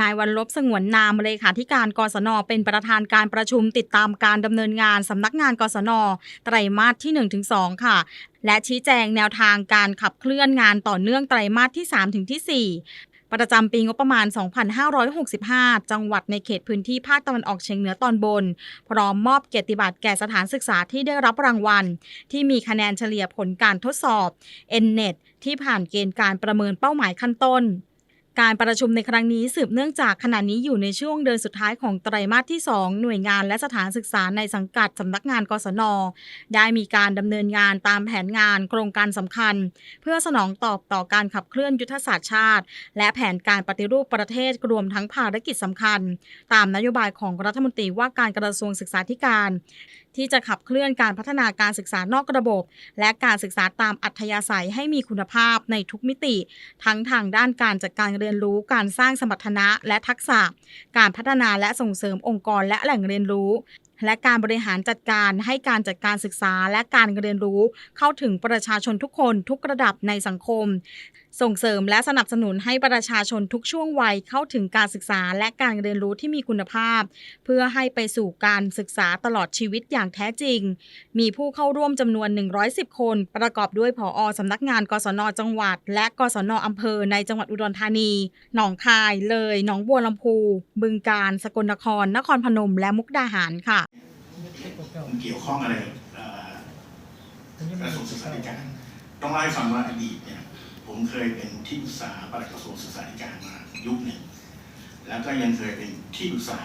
นายวันลบสงวนนามเลขาธิการกศนเป็นประธานการประชุมติดตามการดำเนินงานสำนักงานกศนไตรมาสที่ 1-2 ค่ะและชี้แจงแนวทางการขับเคลื่อนงานต่อเนื่องไตรมาสที่3-4ประจำปีงบประมาณ 2565 จังหวัดในเขตพื้นที่ภาคตะวันออกเฉียงเหนือตอนบน พร้อมมอบเกียรติบัตรแก่สถานศึกษาที่ได้รับรางวัล ที่มีคะแนนเฉลี่ยผลการทดสอบ NNET ที่ผ่านเกณฑ์การประเมินเป้าหมายขั้นต้น การประชุมในครั้งนี้สืบเนื่องจากขณะนี้อยู่ในช่วงเดือนสุดท้ายของไตรมาสที่ 2 หน่วยงานและสถานศึกษาในสังกัดสำนักงานกศน ได้มีการดำเนินงานตามแผนงานโครงการสำคัญ เพื่อสนองตอบต่อการขับเคลื่อนยุทธศาสตร์ชาติ และแผนการปฏิรูปประเทศรวมทั้งภารกิจสำคัญ ตามนโยบายของรัฐมนตรีว่าการกระทรวงศึกษาธิการ ที่จะขับเคลื่อนการพัฒนาการศึกษานอกระบบ และการศึกษาตามอัธยาศัยให้มีคุณภาพในทุกมิติ ทั้งทางด้านการจัดการเเรียนรู้การสร้างสมรรถนะและทักษะ การพัฒนาและส่งเสริมองค์กรและแหล่งเรียนรู้และการบริหารจัดการให้การจัดการศึกษาและการเรียนรู้เข้าถึงประชาชนทุกคนทุกระดับในสังคม ส่งเสริมและสนับสนุนให้ประชาชนทุกช่วงวัยเข้าถึงการศึกษาและการเรียนรู้ที่มีคุณภาพ เพื่อให้ไปสู่การศึกษาตลอดชีวิตอย่างแท้จริง มีผู้เข้าร่วมจำนวน 110 คน ประกอบด้วยผอสำนักงาน กศน จังหวัด และกศนอำเภอในจังหวัดอุดรธานี หนองคาย เลย หนองบัวลำพู บึงกาฬ สกลนคร นครพนม และมุกดาหารค่ะ มันเกี่ยวข้องอะไรกับเอ่อกระทรวงศึกษาธิการ ต้องเล่าให้ฟังว่าอดีตเนี่ย ผมเคยเป็นที่ปรึกษาปลัดกระทรวงศึกษาธิการมายุคหนึ่ง แล้วก็ยังเคยเป็นที่ปรึกษา